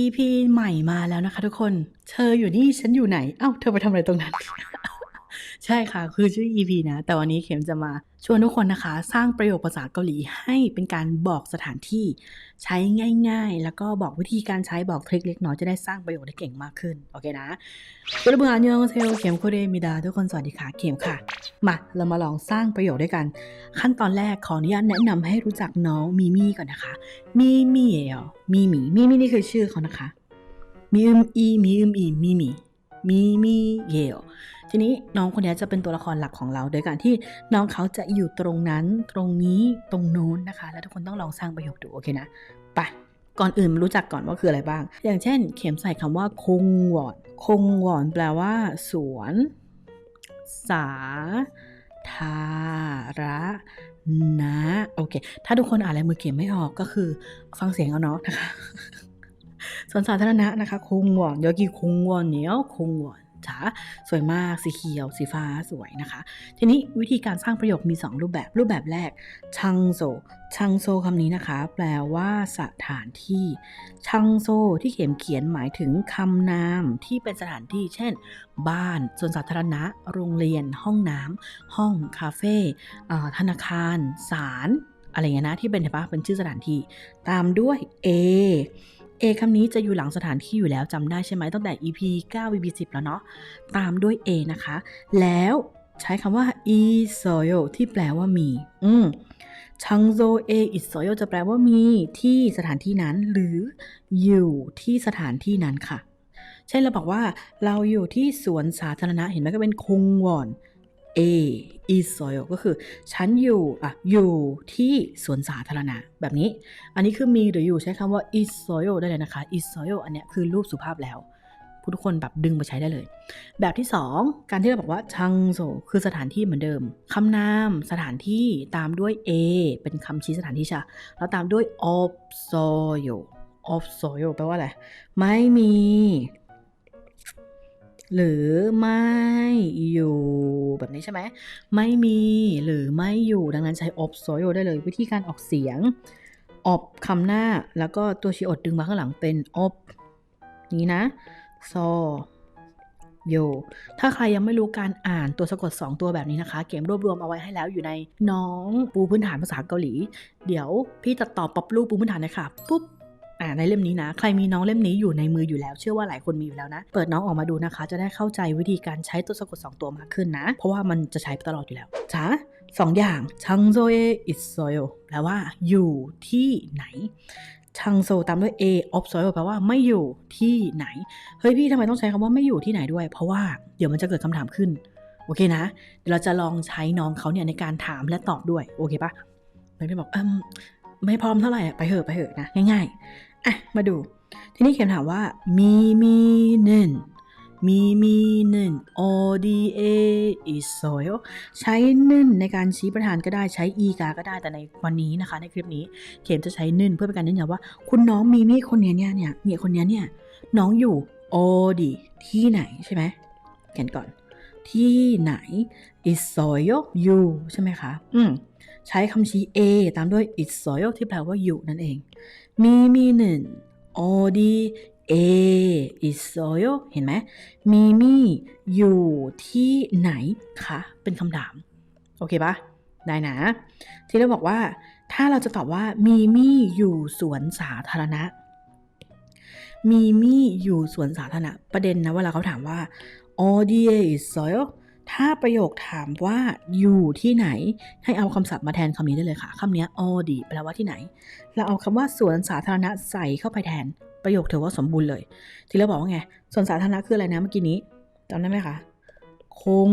EP ใหม่มาแล้วนะคะทุกคน เธออยู่นี่ฉันอยู่ไหน เอ้า เธอไปทำอะไรตรงนั้น ใช่ค่ะ คือชื่อ EP นะ แต่วันนี้เข็มจะมาชวนทุกคนนะคะ สร้างประโยคภาษาเกาหลีให้เป็นการบอกสถานที่ใช้ง่าย ๆ แล้วก็บอกวิธีการใช้บอกทริคเล็กน้อยจะได้สร้างประโยคได้เก่งมากขึ้น โอเคนะทุกคนอันยองเซลเข็มโคเดมิดาทุกคนสวัสดีค่ะ เข็มค่ะ มาเรามาลองสร้างประโยคด้วยกัน ขั้นตอนแรกขออนุญาตแนะนำให้รู้จักน้องมีมี่ก่อนนะคะ มีมี่เอ๋อมีมีมีมี่นี่คือชื่อเขานะคะ มีอึมอีมีอึมอีมีมีมีมีเยล ทีนี้น้องคนนี้จะเป็นตัวละครหลักของเรา โดยการที่น้องเขาจะอยู่ตรงนั้น ตรงนี้ตรงโน้นนะคะ แล้วทุกคนต้องลองสร้างประโยคดูโอเคนะไปก่อนอื่นมารู้จักก่อนว่าคืออะไรบ้าง อย่างเช่น เข็มใส่คำว่าคงหวอนคงหวอนแปลว่า สวน สา ธารณะโอเค ถ้าทุกคนอ่านลายมือเขียนไม่ออกก็คือ ฟังเสียงเอาเนาะนะคะสวนสาธารณะนะคะคงหวอนยอกีคงหวอนเนียวคงหวอน จ๋าสวยมากสีเขียว สีฟ้าสวยนะคะ ทีนี้วิธีการสร้างประโยคมี 2 รูปแบบ รูปแบบแรกชังโซชังโซคำนี้นะคะ แปลว่าสถานที่ชังโซที่เขียนเขียนหมายถึงคำนามที่เป็นสถานที่ เช่น บ้านสวนสาธารณะ โรงเรียน ห้องน้ำห้องคาเฟ่ธนาคารศาลอะไรเงี้ยนะที่เป็นเห็นปะเป็นชื่อสถานที่ ตามด้วย A A คำนี้จะอยู่หลังสถานที่อยู่แล้วจำได้ใช่ไหมตั้งแต่ EP 9 EP 10 แล้วเนาะตามด้วย A นะคะ แล้วใช้คำว่า i s o y o ที่แปลว่ามี อืมชังโซเออิสโยจะแปลว่ามีที่สถานที่นั้น หรืออยู่ที่สถานที่นั้นค่ะ เช่นเราบอกว่าเราอยู่ที่สวนสาธารณะเห็นไหมก็เป็นคงวอน A is soil ก็คือ ฉันอยู่อะอยู่ที่สวนสาธารณะแบบนี้ อันนี้คือมีหรืออยู่ใช้คำว่า is soil ได้เลยนะคะ is soil อันเนี้ยคือรูปสุภาพแล้วผู้ทุกคนแบบดึงมาใช้ได้เลย แบบที่ 2 การที่เราบอกว่าชังโซคือสถานที่เหมือนเดิมคำนามสถานที่ตามด้วย A เป็นคำชี้สถานที่ใช่แล้วตามด้วย of soil of soil แปลว่าอะไร ไม่มี หรือไม่อยู่แบบนี้ใช่ไหมไม่มีหรือไม่อยู่ดังนั้นใช้ ob soil ได้เลยวิธีการออกเสียง ob คำหน้าแล้วก็ตัวชีอดดึงมาข้างหลังเป็น ob นี้นะ so yo ถ้าใครยังไม่รู้การอ่านตัวสะกด 2 ตัวแบบนี้นะคะ เกมรวบรวมเอาไว้ให้แล้วอยู่ในน้องปูพื้นฐานภาษาเกาหลี เดี๋ยวพี่จะตอบปรับรูปปูพื้นฐานเลยค่ะปุ๊บ อ่าในเล่มนี้นะ ใครมีน้องเล่มนี้อยู่ในมืออยู่แล้ว เชื่อว่าหลายคนมีอยู่แล้วนะ เปิดน้องออกมาดูนะคะ จะได้เข้าใจวิธีการใช้ตัวสะกด 2 ตัวมากขึ้นนะ เพราะว่ามันจะใช้ตลอดอยู่แล้วจ้าสองอย่างชังโซเออิสโซโยแปลว่าอยู่ที่ไหนชังโซตามด้วย a of soil แปลว่าไม่อยู่ที่ไหน เฮ้ยพี่ทำไมต้องใช้คำว่าไม่อยู่ที่ไหนด้วย เพราะว่าเดี๋ยวมันจะเกิดคำถามขึ้น โอเคนะ เดี๋ยวเราจะลองใช้น้องเขาเนี่ยในการถามและตอบด้วย โอเคปะมันก็บอกเอม ไม่พร้อมเท่าไหร่อะไปเหอะไปเหอะนะง่ายๆอะมาดู ทีนี้เขียนถามว่ามีมีหนึ่งมีมีหนึ่ง o d a is soil ใช้นึ่นในการชี้ประธานก็ได้ใช้ e กาก็ได้แต่ในวันนี้นะคะ ในคลิปนี้ เข็มจะใช้นึ่นเพื่อเป็นการเน้นย้ำว่า คุณน้องมีมีคนเนี้ยเนี่ยเนี่ยเนี่ยคนเนี้ยเนี่ยน้องอยู่ o d ที่ไหนใช่ไหมเขียนก่อน ที่ไหน is soil อยู่ใช่ไหมคะ อืม ใช้คำชี้ a ตามด้วย is soil ที่แปลว่าอยู่นั่นเอง มีมีหนึ่ง o d a is soil เห็นไหมมีมีอยู่ที่ไหนคะ เป็นคำถาม โอเคปะได้นะ ที่เราบอกว่า ถ้าเราจะตอบว่ามีมี่อยู่สวนสาธารณะ มีมี่อยู่สวนสาธารณะ ประเด็นนะเวลาเขาถามว่า o d a is soil ถ้าประโยคถามว่าอยู่ที่ไหน ให้เอาคำศัพท์มาแทนคำนี้ได้เลยค่ะคำนี้ o d แปลว่าที่ไหน เราเอาคำว่าสวนสาธารณะใส่เข้าไปแทน ประโยคถือว่าสมบูรณ์เลย ที่เราบอกว่าไงสวนสาธารณะคืออะไรนะเมื่อกี้นี้จำได้ไหมคะคง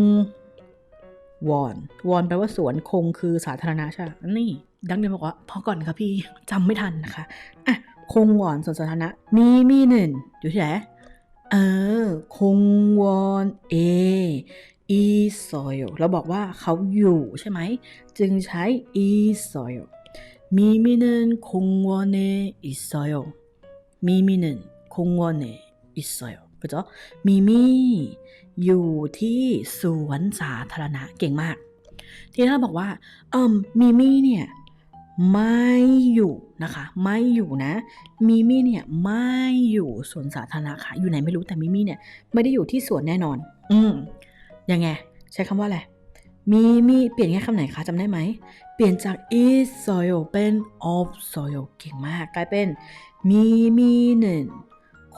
วอนวอนแปลว่าสวนคงคือสาธารณะใช่ไหมนี่ ดังเดิมบอกว่าพอก่อนค่ะพี่จำไม่ทันนะคะอะคงวอนสวนสาธารณะมีมีหนึ่งอยู่ที่ไหนเออคงวอนเอ e soil เราบอกว่าเขาอยู่ใช่ไหม จึงใช้ e soil 미미는 공원에 있어요. 미미는 공원에 있어요. 그죠? 미미 อยู่ที่สวนสาธารณะเก่งมาก ทีนี้เราบอกว่าเอิมมิมี่เนี่ย ไม่อยู่นะคะ ไม่อยู่นะ มิมี่เนี่ยไม่อยู่สวนสาธารณะค่ะ อยู่ไหนไม่รู้แต่มิมี่เนี่ยไม่ได้อยู่ที่สวนแน่นอน อืม ยังไง ใช้คำว่าอะไร มิมี่เปลี่ยนแค่คำไหนคะจำได้ไหม เปลี่ยนจาก is soil เป็น of soil เก่งมาก กลายเป็น มิมี่หนึ่ง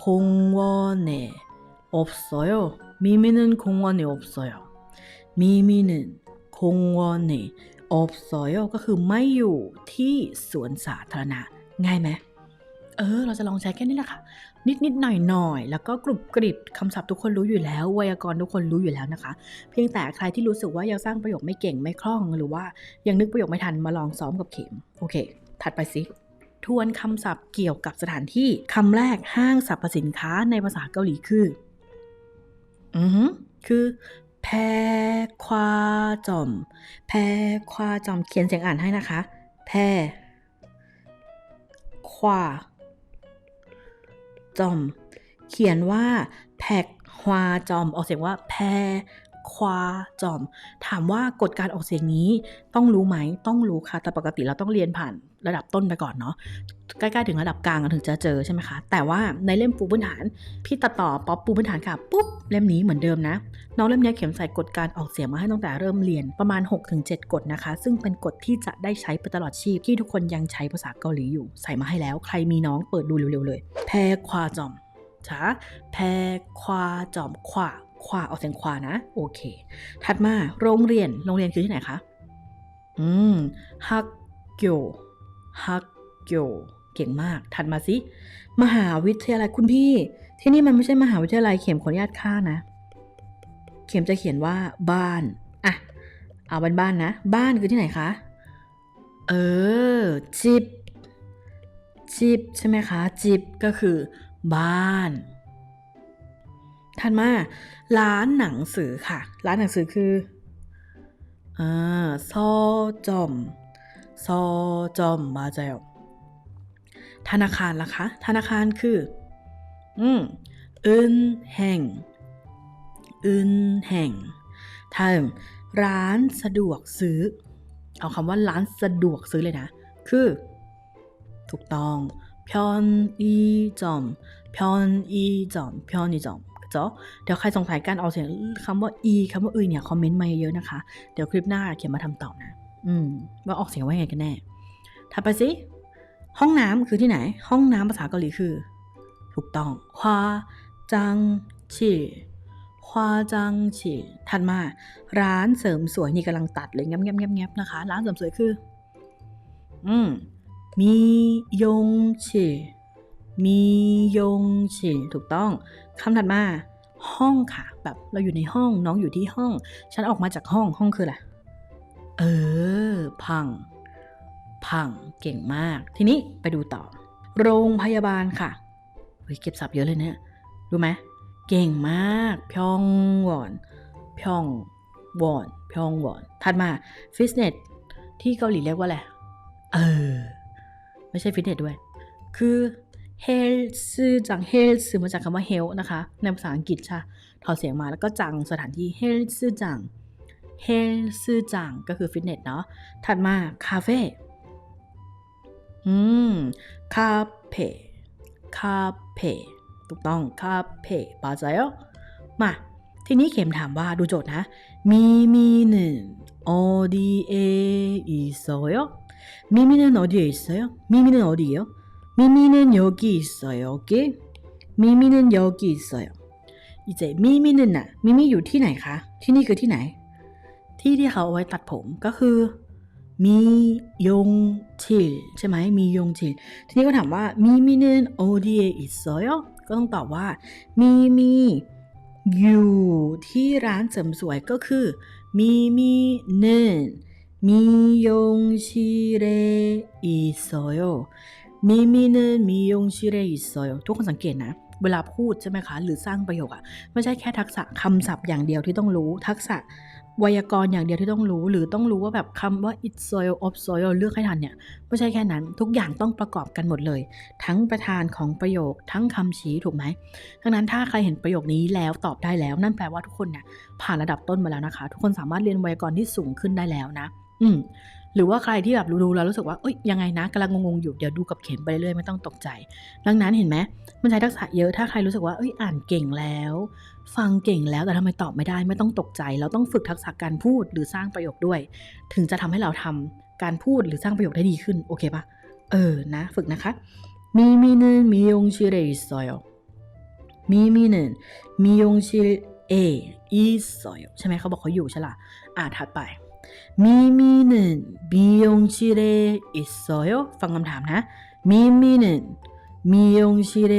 คงวอนเน่ 없어요. 미미는 공원에 없어요. 미미는 공원에 없어요 ก็คือไม่อยู่ที่สวนสาธารณะ ง่ายไหม เออ เราจะลองใช้แค่นี้แหละค่ะ นิดนิดหน่อยหน่อยแล้วก็กรุบกริบคำศัพท์ทุกคนรู้อยู่แล้ว ไวยากรณ์ทุกคนรู้อยู่แล้วนะคะ เพียงแต่ใครที่รู้สึกว่ายังสร้างประโยคไม่เก่งไม่คล่อง หรือว่ายังนึกประโยคไม่ทันมาลองซ้อมกับเข็ม โอเค ถัดไปสิทวนคำศัพท์เกี่ยวกับสถานที่คำแรกห้างสรรพสินค้าในภาษาเกาหลีคือ อือคือแพควาจอม แพควาจอมเขียนเสียงอ่านให้นะคะ แพควา จอม เขียนว่าแพกควาจอม ออกเสียงว่าแพควาจอม ถามว่ากฎการออกเสียงนี้ต้องรู้ไหมต้องรู้ค่ะ แต่ปกติเราต้องเรียนผ่านระดับต้นไปก่อนเนาะใกล้ๆถึงระดับกลางถึงจะเจอใช่ไหมคะ แต่ว่าในเล่มปูพื้นฐาน พี่ตัดต่อป๊อปปูพื้นฐานค่ะปุ๊บเล่มนี้เหมือนเดิมนะ น้องเล่มนี้เขียนใส่กฎการออกเสียงมาให้ตั้งแต่เริ่มเรียนประมาณ 6-7 กฎนะคะ ซึ่งเป็นกฎที่จะได้ใช้ไปตลอดชีพที่ทุกคนยังใช้ภาษาเกาหลีอยู่ ใส่มาให้แล้ว ใครมีน้องเปิดดูเร็วๆเลย แพควาจอมช้าแพควาจอมควาควาออกเสียงควานะ โอเค ถัดมาโรงเรียนโรงเรียนคือที่ไหนคะอืมฮักเกียวฮักเกียวเก่งมาก ถัดมาสิ มหาวิทยาลัยคุณพี่ ที่นี่มันไม่ใช่มหาวิทยาลัยเข็มขออนุญาตค่านะ เข็มจะเขียนว่าบ้านอะเอาบ้านบ้านนะ บ้านคือที่ไหนคะ เออจิบ จิบใช่ไหมคะจิบก็คือ บ้านถัดมาร้านหนังสือค่ะ ร้านหนังสือคืออ่าซอจอมซอจอมมาเจลธนาคารล่ะคะ ธนาคารคือ อืมอึนแห่งอึนแห่งถ้าร้านสะดวกซื้อ เอาคำว่าร้านสะดวกซื้อเลยนะ คือ ถูกต้องพอนอีจอมพอนอีจอมพอนอีจอมเจ้าเดี๋ยวใครสงสัยการออกเสียงคำว่า e คำว่าอือเนี่ยคอมเมนต์มาเยอะนะคะ เดี๋ยวคลิปหน้าเขียนมาทำตอบนะ อืม ว่าออกเสียงว่าไงกันแน่ถัดไปสิห้องน้ำคือที่ไหน ห้องน้ำภาษาเกาหลีคือ ถูกต้องฮวาจังฉีฮวาจังฉีถัดมา ร้านเสริมสวยนี่กำลังตัดเลยแงบแงบแงบแงบนะคะ ร้านเสริมสวยคือ อืม มียงฉีมียงฉีถูกต้องคำถัดมา ห้องค่ะ แบบเราอยู่ในห้องน้องอยู่ที่ห้อง ฉันออกมาจากห้องห้องคืออะไรเออ พัง พังเก่งมาก ทีนี้ไปดูต่อ โรงพยาบาลค่ะเฮ้ยเก็บศัพท์เยอะเลยเนี่ยรู้ไหมเก่งมากพยองวอนพยองวอนพยองวอนถัดมาฟิตเนสที่เกาหลีเรียกว่าอะไรเออ ไม่ใช่ฟิตเนสด้วย คือ health จาก health มาจากคำว่าเฮลนะคะ ในภาษาอังกฤษใช่ถอดเสียงมาแล้วก็จังสถานที่ health จัง health จังก็คือฟิตเนสเนาะ ถัดมาคาเฟ่อืมคาเฟ่คาเฟ่ถูกต้องคาเฟ่ปาใจอะมา ทีนี้เข็มถามว่าดูโจทย์นะ มีมีหนึ่งโอดีเอีโซย 미미는 어디에 있어요? 미미는 어디예요? 미미는 여기 있어요. 오케이? 미미는 여기 있어요. 이제 미미는 나 미미 อยู่ที่ไหนคะ ที่นี่คือที่ไหน ที่ที่เขาเอาไว้ตัดผมก็คือมียงชิลใช่ไหมมียงชิลทีนี้ก็ถามว่ามิมินึนโอดีเออิโซยก็ต้องตอบว่ามีมีอยู่ที่ร้านเสริมสวยก็คือมีมีนึน 미용실에 있어요. 미미는 미용실에 있어요. ทุกคนสังเกตนะ เวลาพูดใช่ไหมคะ หรือสร้างประโยคอะไม่ใช่แค่ทักษะคำศัพท์อย่างเดียวที่ต้องรู้ ทักษะไวยากรณ์อย่างเดียวที่ต้องรู้ หรือต้องรู้ว่าแบบคำว่า it soil of soil เลือกให้ทันเนี่ย ไม่ใช่แค่นั้น ทุกอย่างต้องประกอบกันหมดเลย ทั้งประธานของประโยค ทั้งคำชี้ถูกไหมดังนั้นถ้าใครเห็นประโยคนี้แล้วตอบได้แล้ว นั่นแปลว่าทุกคนเนี่ยผ่านระดับต้นมาแล้วนะคะ ทุกคนสามารถเรียนไวยากรณ์ที่สูงขึ้นได้แล้วนะ ืมหรือว่าใครที่แบบดูๆแล้วรู้สึกว่าเอ้ยยังไงนะกำลังงงๆอยู่เดี๋ยวดูกับเข็มไปเรื่อยไม่ต้องตกใจ ดังนั้นเห็นไหมมันใช้ทักษะเยอะถ้าใครรู้สึกว่าเอ้ยอ่านเก่งแล้ว ฟังเก่งแล้วแต่ทำไมตอบไม่ได้ไม่ต้องตกใจ เราต้องฝึกทักษะการพูดหรือสร้างประโยคด้วย ถึงจะทำให้เราทำการพูดหรือสร้างประโยคได้ดีขึ้นโอเคปะเออนะฝึกนะคะมีมีนึงมียงชิเรอิซอยมีมีนึงมียงชิเออิซอยใช่ไหมเขาบอกเขาอยู่ใช่ล่ะอ่าถัดไป มีมีหนึ่งมิยงชิเรอิโซโยฟังคำถามนะมีมีหนึ่งมิยงชิเร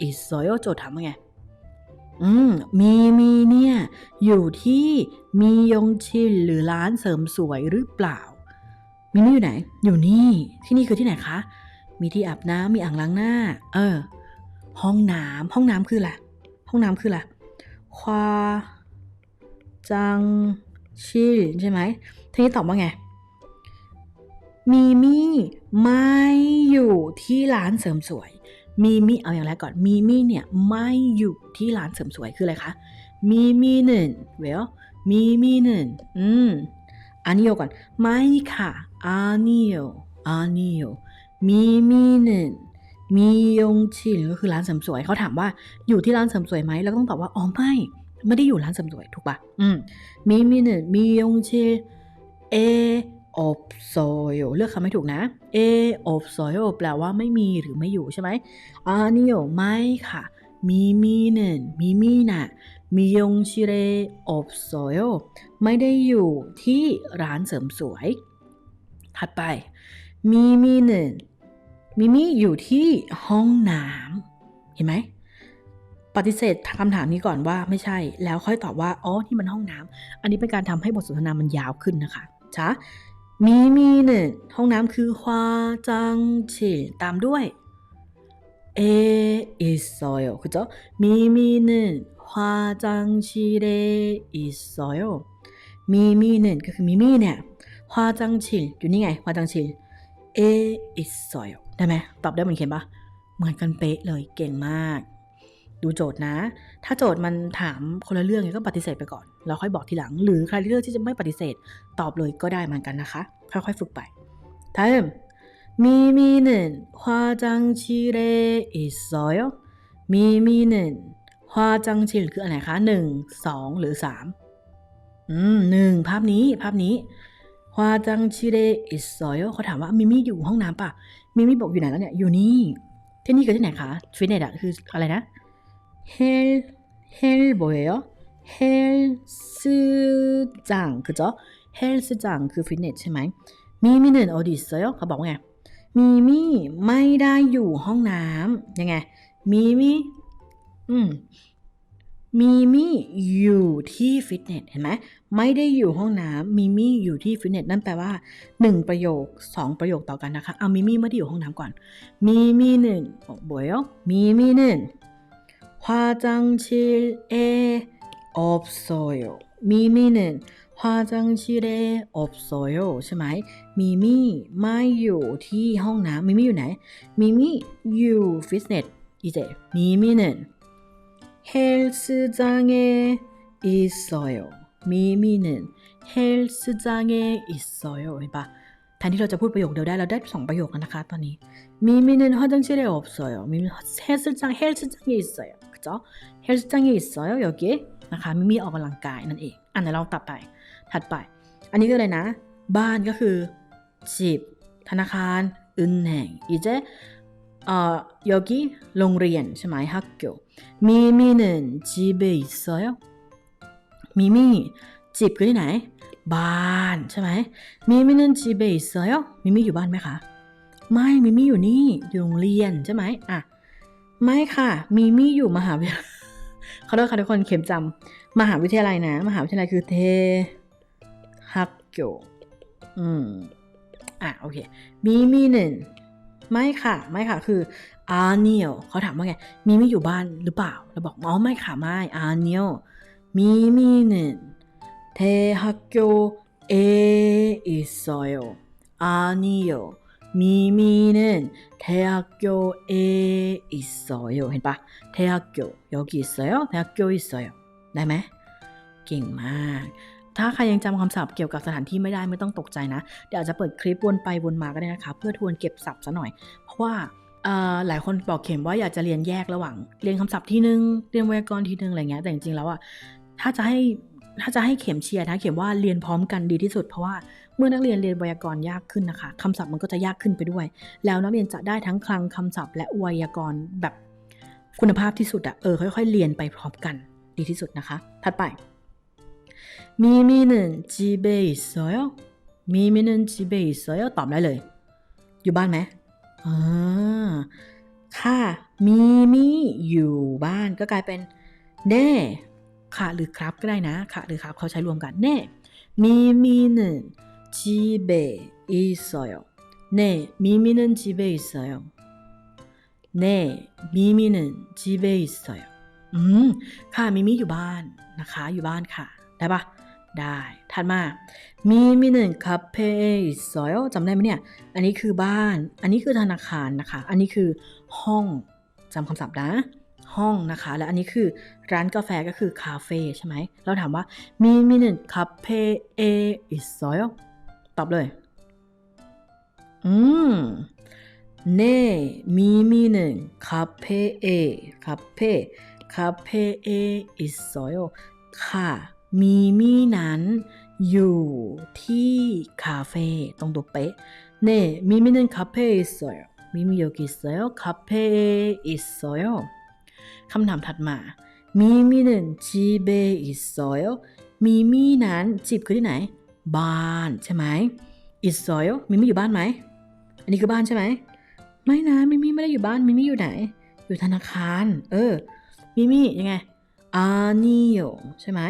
อิโซโยโจทย์ถามว่าไงอืมมีมีเนี่ยอยู่ที่มียงชินหรือร้านเสริมสวยหรือเปล่า มีมี่อยู่ไหน อยู่นี่ที่นี่คือที่ไหนคะ มีที่อาบน้ำมีอ่างล้างหน้า เออ ห้องน้ำห้องน้ำคืออะไรห้องน้ำคืออะไรควาจัง ชิลใช่ไหมทีนี้ตอบว่าไง มีมี่ไม่อยู่ที่ร้านเสริมสวย มีมี่เอาอย่างแรกก่อน มีมี่เนี่ยไม่อยู่ที่ร้านเสริมสวยคืออะไรคะ มีมี่หนึ่งเวลมีมี่หนึ่งอืมอันนี้โยก่อน ไม่ค่ะอันนี้โยอันนี้โยมีมี่หนึ่งมียงชินก็คือร้านเสริมสวยเขาถามว่าอยู่ที่ร้านเสริมสวยไหมเราต้องตอบว่าอ๋อไม่ ไม่ได้อยู่ร้านเสริมสวยถูกปะ่ะมีมีหนึ่งมียงเชเออบโซโยเลือกคำไม่ถูกนะ เออบโซโยแปลว่าไม่มีหรือไม่อยู่ใช่ไหมอานิโยไม่ค่ะ มีมีหนึ่งมีมีน่ะมียงชิเรอบโซโยไม่ได้อยู่ที่ร้านเสริมสวย ถัดไป มีมีหนึ่งมีมีอยู่ที่ห้องน้ำเห็นไหม ปฏิเสธคำถามนี้ก่อนว่าไม่ใช่ แล้วค่อยตอบว่า อ๋อ นี่มันห้องน้ำอันนี้เป็นการทำให้บทสนทนามันยาวขึ้นนะคะจ้ามีมีหนึ่งห้องน้ำคือฮวาจังฉิตามด้วยเออิสโยคือจ้มีมีหนึ่งฮวาจังชิเรอิสโยมีมีหนึ่งก็คือมีมีเนี่ยฮวาจังฉิอยู่นี่ไงฮวาจังฉิเออิสโยได้ไหมตอบได้เหมือนเขียนปะเหมือนกันเป๊ะเลยเก่งมาก ดูโจทย์นะ ถ้าโจทย์มันถามคนละเรื่องเนี่ยก็ปฏิเสธไปก่อน แล้วค่อยบอกทีหลัง หรือใครที่เลือกที่จะไม่ปฏิเสธ ตอบเลยก็ได้เหมือนกันนะคะ ค่อยๆฝึกไป다음มิมิ는화장실에있어요มิมิ는화장실คืออะไรคะหนึ่งสองหรือสามอืมหนึ่งภาพนี้ภาพนี้화장실에있어요เขาถามว่ามิมิอยู่ห้องน้ำป่ะมิมิบอกอยู่ไหนแล้วเนี่ยอยู่นี่ที่นี่คือที่ไหนคะฟิตเนสอะคืออะไรนะ 헬, 헬 뭐예요? 헬스장 그죠? 헬스장 그 피트니스 ใช่ไหม 미미는 어디 있어요? เขาบอกว่าไง มิมี่ไม่ได้อยู่ห้องน้ำยังไง มิมี่อืม มิมี่อยู่ที่ฟิตเนสเห็นไหมไม่ได้อยู่ห้องน้ำมิมี่อยู่ที่ฟิตเนสนั่นแปลว่าหนึ่งประโยคสองประโยคต่อกันนะคะเอามิมี่ไม่ได้อยู่ห้องน้ำก่อน มิมี่หนึ่ง뭐예요มิมี่หนึ่ง 화장실에 없어요. 미미는 화장실에 없어요. ใช่ไหมมิมี่ไม่อยู่ที่ห้องน้ำมิมี่อยู่ไหนมิมี่อยู่ฟิตเนส이제 미미는 헬스장에 있어요. 미미는 헬스장에 있어요. เห็นปะแทนที่เราจะพูดประโยคเดียวได้เราได้สองประโยคแล้วนะคะตอนนี้ 미미는 화장실에 없어요. 미미 헬스장 헬스장에 있어요. 그죠? 헬스장에 있어요. 여기에 นะคะมิมี่ออกกำลังกายนั่นเองอันไหนเราตัดไป ถัดไป อันนี้คืออะไรนะ บ้านก็คือจีบธนาคารอึนแห่งอีเจเอ่อยกีโรงเรียนใช่ไหมฮักเกียวมิมิ는집에있어요มิมิจีบคือที่ไหน บ้านใช่ไหมมิมิ는집에있어요มิมิอยู่บ้านไหมคะ ไม่มิมี่อยู่นี่อยู่โรงเรียนใช่ไหมอ่ะ ไม่ค่ะมิมี่อยู่มหาวิทยาลัยเขาด้วยค่ะทุกคนเข็มจำมหาวิทยาลัยนะ มหาวิทยาลัยคือเทฮักโกอืมอะโอเคมิมี่หนึ่งไม่ค่ะ ไม่ค่ะคืออาเนียวเขาถามว่าไงมิมี่อยู่บ้านหรือเปล่าเราบอกอ๋อไม่ค่ะไม่อาเนียวมิมี่หนึ่งเทฮักโกเออิโซโยอาเนียว 미미는 대학교에 있어요. เห็นปะ 대학교 여기 있어요. 대학교 있어요. ได้ไหมเก่งมาก ถ้าใครยังจำคำศัพท์เกี่ยวกับสถานที่ไม่ได้ไม่ต้องตกใจนะ เดี๋ยวอาจจะเปิดคลิปวนไปวนมาก็ได้นะคะ เพื่อทวนเก็บศัพท์ซะหน่อย เพราะว่าเอ่อหลายคนบอกเข็มว่าอยากจะเรียนแยกระหว่าง เรียนคำศัพท์ที่นึงเรียนไวยากรณ์ทีนึงอะไรเงี้ยแต่จริงๆแล้วอ่ะถ้าจะให้ถ้าจะให้เข็มเชียร์นะเข็มว่าเรียนพร้อมกันดีที่สุด เพราะว่า เมื่อนักเรียนเรียนไวยากรณ์ยากขึ้นนะคะคำศัพท์มันก็จะยากขึ้นไปด้วย แล้วนักเรียนจะได้ทั้งคลังคำศัพท์ และไวยากรณ์แบบคุณภาพที่สุดอะเออค่อยๆ เรียนไปพร้อมกันดีที่สุดนะคะ ถัดไปมีมีหนึ่งจีเบย์ซอยมีมีหนึ่งจีเบย์ซอยตอบได้เลย อยู่บ้านไหมอ่าค่ะมีมีอยู่บ้านก็กลายเป็นแน่ค่ะหรือครับก็ได้นะ ค่ะหรือครับเขาใช้รวมกันแน่มีมีหนึ่ง จีเบอิสโยแน่มีมีหนึ่งจีเบอิสโยแน่มีมีหนึ่งจีเบอิสโยอืมค่ะมิมิอยู่บ้านนะคะ อยู่บ้านค่ะ ได้ปะได้ถัดมามีมิหนึ่งคาเฟ่สอยจำได้ไหมเนี่ย อันนี้คือบ้าน อันนี้คือธนาคารนะคะ อันนี้คือห้องจำคำศัพท์นะ ห้องนะคะ และอันนี้คือร้านกาแฟก็คือคาเฟ่ใช่ไหม เราถามว่ามีมิหนึ่งคาเฟ่อิสอย อบเลย อืมเน่มีมีหนึ่งคาเฟ่เอคาเฟ่คาเฟ่เออิสโยค่ะ มีมีนั้น อยู่ที่คาเฟ่ตรงตัวเป๊ะเน่มีมีหนึ่งคาเฟ่อิสโยมีมีอยู่กิสซยคาเฟ่อิสโยคำถามถัดมา มีมีหนึ่งจีเบอิสโยมีมีนั้นจีบคือที่ไหน บ้านใช่ไหมอิสอยมิมิอยู่บ้านไหม อันนี้คือบ้านใช่ไหม ไม่นะ มิมิไม่ได้อยู่บ้าน มิมิอยู่ไหน อยู่ธนาคาร เออ มิมิยังไงอานิโยใช่ไหม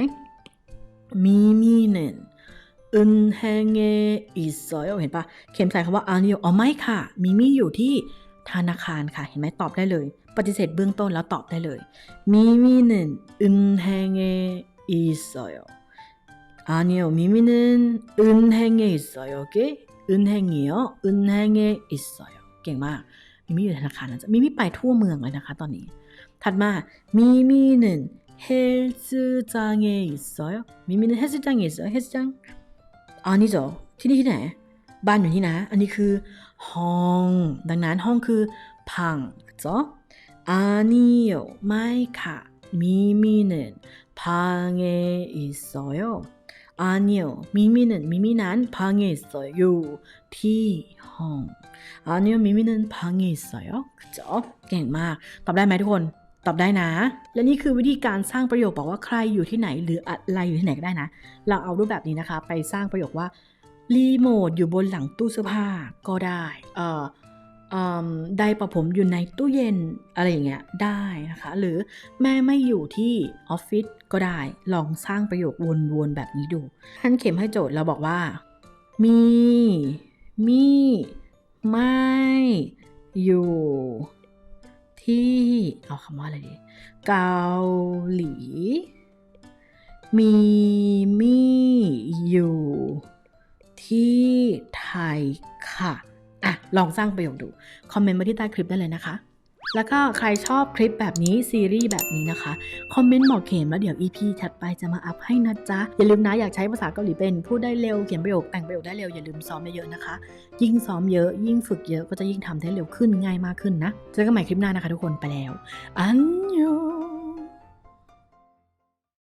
มิมิหนึ่งอึนแฮงเงอิสอยเห็นปะเข็มใส่คำว่าอานิโยอ๋อไม่ค่ะ มิมิอยู่ที่ธนาคารค่ะ เห็นไหมตอบได้เลย ปฏิเสธเบื้องต้นแล้วตอบได้เลย มิมี่เงอิสอยอานิโยมิมิหนึ่งอึนแฮงเงอิสอย โอเคอึนแฮงเงียอึนแฮงเงอิสอยเก่งมากมิมิอยู่ธนาคารนะจ๊ะมิมิไปทั่วเมืองเลยนะคะ ตอนนี้ ถัดมามิมิหนึ่งเฮลส์จังเออิสอยมิมิหนึ่งเฮลส์จังเออิสอยเฮลส์จังอันนี้จ้ะที่นี่ที่ไหน บ้านอยู่ที่นะ อันนี้คือห้อง ดังนั้นห้องคือพังจ้ะอันนี้ไม่ค่ะมิมิหนึ่งพังเออิสอย อันนี้มิมิหนึ่งมิมินั้นพังเออิสอยอยู่ที่ห้องอันนี้มิมิหนึ่งพังเออิสอยจ้ะเก่งมาก ตอบได้ไหมทุกคน ตอบได้นะ และนี่คือวิธีการสร้างประโยคบอกว่าใครอยู่ที่ไหน หรืออะไรอยู่ที่ไหนก็ได้นะ เราเอารูปแบบนี้นะคะ ไปสร้างประโยคว่ารีโมทอยู่บนหลังตู้เสื้อผ้าก็ได้ เอ่อ ไดร์ประผมอยู่ในตู้เย็นอะไรอย่างเงี้ยได้นะคะ หรือแม่ไม่อยู่ที่ออฟฟิศก็ได้ลองสร้างประโยควนๆแบบนี้ดูท่านเข็มให้โจทย์เราบอกว่า มี มี ไม่ อยู่ ที่ เอาคำว่าอะไรดี เกาหลี มี มี อยู่ ที่ไทยค่ะ ลองสร้างประโยคดู คอมเมนต์มาที่ใต้คลิปได้เลยนะคะ แล้วก็ใครชอบคลิปแบบนี้ซีรีส์แบบนี้นะคะ คอมเมนต์บอกเข็มแล้วเดี๋ยว EP ถัดไปจะมาอัพให้นะจ๊ะ อย่าลืมนะอยากใช้ภาษาเกาหลีเป็นพูดได้เร็วเขียนประโยคแต่งประโยคได้เร็วอย่าลืมซ้อมเยอะๆนะคะ ยิ่งซ้อมเยอะ ยิ่งฝึกเยอะก็จะยิ่งทำได้เร็วขึ้นง่ายมากขึ้นนะ เจอกันใหม่คลิปหน้านะคะ ทุกคนไปแล้ว อันยอง